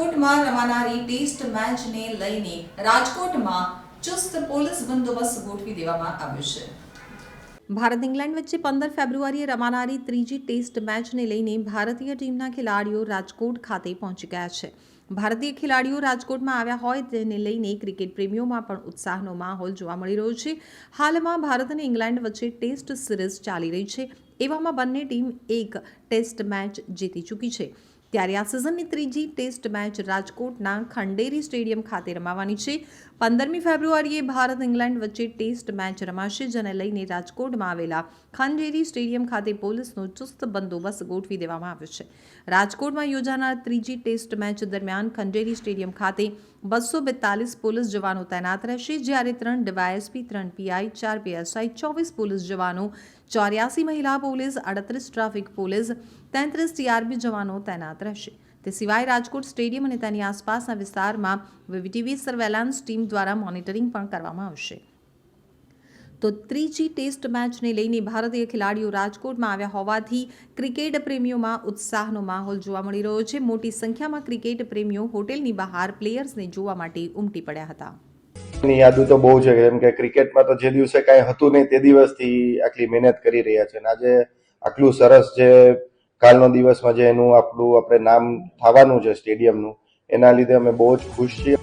રાજકોટમાં રમાનારી ટેસ્ટ મેચને લઈને રાજકોટમાં ચુસ્ત પોલીસ બંદોબસ્ત ગોઠવી દેવામાં આવ્યો છે. ભારત ઇંગ્લેન્ડ વચ્ચે પંદર ફેબ્રુઆરીએ રમાનારી ત્રીજી ટેસ્ટ મેચને લઈને ભારતીય ટીમના ખેલાડીઓ રાજકોટ ખાતે પહોંચી ગયા છે. ભારતીય ખેલાડીઓ રાજકોટમાં આવ્યા હોય તેને લઈને ક્રિકેટ પ્રેમીઓમાં પણ ઉત્સાહનો માહોલ જોવા મળી રહ્યો છે. હાલમાં ભારત અને ઇંગ્લેન્ડ વચ્ચે ટેસ્ટ સિરીઝ ચાલી રહી છે. એવામાં બંને ટીમ એક ટેસ્ટ મેચ જીતી ચૂકી છે. ત્યારે આ સિઝનની ત્રીજી ટેસ્ટ મેચ રાજકોટના ખંડેરી સ્ટેડિયમ ખાતે રમાવાની છે. પંદરમી ફેબ્રુઆરીએ ભારત ઇંગ્લેન્ડ વચ્ચે ટેસ્ટ મેચ રમાશે, જેને લઈને રાજકોટમાં આવેલા ખંડેરી સ્ટેડિયમ ખાતે પોલીસનો ચુસ્ત બંદોબસ્ત ગોઠવી દેવામાં આવ્યો છે. રાજકોટમાં યોજાનાર ત્રીજી ટેસ્ટ મેચ દરમિયાન ખંડેરી સ્ટેડિયમ ખાતે બસો બેતાલીસ પોલીસ જવાનો તૈનાત રહેશે જ્યારે ત્રણ ડીવાયએસપી ત્રણ પીઆઈ ચાર પીએસઆઈ ચોવીસ પોલીસ જવાનો ચોર્યાસી મહિલા પોલીસ અડત્રીસ ટ્રાફિક પોલીસ તેત્રીસ ટીઆરબી જવાનો તૈનાત રહેશે તે સિવાય રાજકોટ સ્ટેડિયમ અને તેની આસપાસના વિસ્તારમાં વીવીટીવી સર્વેલન્સ ટીમ દ્વારા મોનિટરિંગ પણ કરવામાં આવશે। તો ત્રીજી ટેસ્ટ મેચને લઈને ભારતીય ખેલાડીઓ રાજકોટમાં આવ્યા હોવાથી ક્રિકેટ પ્રેમીઓમાં ઉત્સાહનો માહોલ જોવા મળી રહ્યો છે. મોટી સંખ્યામાં ક્રિકેટ પ્રેમીઓ હોટેલની બહાર પ્લેયર્સને જોવા માટે ઉમટી પડ્યા હતા. યાદો તો બહુ છે, કેમ કે ક્રિકેટમાં તો જે દિવસે કાંઈ હતું નહીં તે દિવસથી આટલી મહેનત કરી રહ્યા છે. અને આજે આટલું સરસ જે કાલનો દિવસમાં જે એનું આપણું આપણે નામ થવાનું છે સ્ટેડિયમનું, એના લીધે અમે બહુ જ ખુશ છીએ.